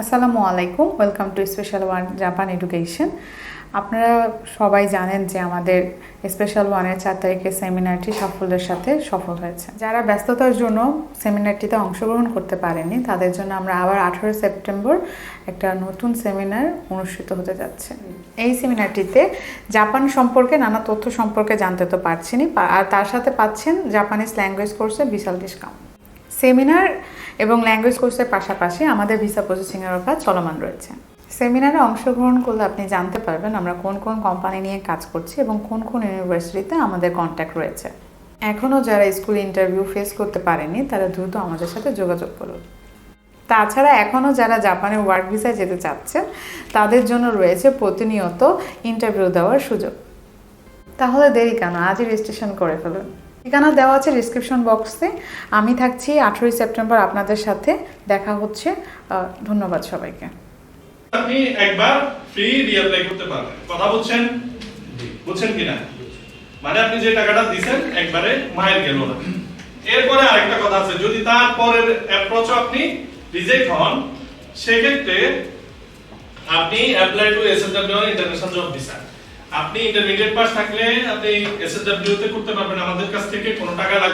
আসসালামু আলাইকুম welcome to special one Japan education আপনারা সবাই জানেন যে আমাদের স্পেশাল ওয়ানের চার তারিখের সেমিনারটি সাফল্যের সাথে সফল হয়েছে। যারা ব্যস্ততার জন্য সেমিনারটিতে অংশগ্রহণ করতে পারেনি, তাদের জন্য আমরা আবার আঠারো সেপ্টেম্বর একটা নতুন সেমিনার অনুষ্ঠিত হতে যাচ্ছে। এই সেমিনারটিতে জাপান সম্পর্কে নানা তথ্য সম্পর্কে জানতে তো পারছেনই পা- আর তার সাথে পাচ্ছেন জাপানিজ ল্যাঙ্গুয়েজ কোর্সে বিশাল ডিসকাউন্ট সেমিনার এবং ল্যাঙ্গুয়েজ কোর্সের পাশাপাশি আমাদের ভিসা প্রসেসিংয়েরও কাজ চলমান রয়েছে। সেমিনারে অংশগ্রহণ করলে আপনি জানতে পারবেন আমরা কোন কোন কোম্পানি নিয়ে কাজ করছি এবং কোন কোন ইউনিভার্সিটিতে আমাদের কন্ট্যাক্ট রয়েছে। এখনও যারা স্কুল ইন্টারভিউ ফেস করতে পারেনি তারা দ্রুত আমাদের সাথে যোগাযোগ করুন। তাছাড়া এখনও যারা জাপানে ওয়ার্ক ভিসায় যেতে চাচ্ছেন তাদের জন্য রয়েছে প্রতিনিয়ত ইন্টারভিউ দেওয়ার সুযোগ। তাহলে দেরি কেন? আজই রেজিস্ট্রেশন করে ফেলুন। ঠিকানা দেওয়া আছে ডিসক্রিপশন বক্সে আমি থাকছি আঠেরোই সেপ্টেম্বর আপনাদের সাথে। দেখা হচ্ছে আহ, ধন্যবাদ সবাইকে। আপনি একবার ফ্রি রিঅ্যাপ্লাই করতে পারবেন। কথা বুঝছেন বুঝছেন কিনা? মানে আপনি যে টাকাটা দিছেন একবারে মায়ের গেল না। এরপরে আরেকটা কথা আছে যদি তারপরের অ্যাপ্রোচ আপনি রিজেক্ট হন সেক্ষেত্রে আপনি apply to SSW international job visa আপনি ইন্টারমিডিয়েট পাস থাকলে আপনি এসএসডব্লিউ তে করতে পারবেন। আমাদের কাছ থেকে কোনো টাকা লাগবে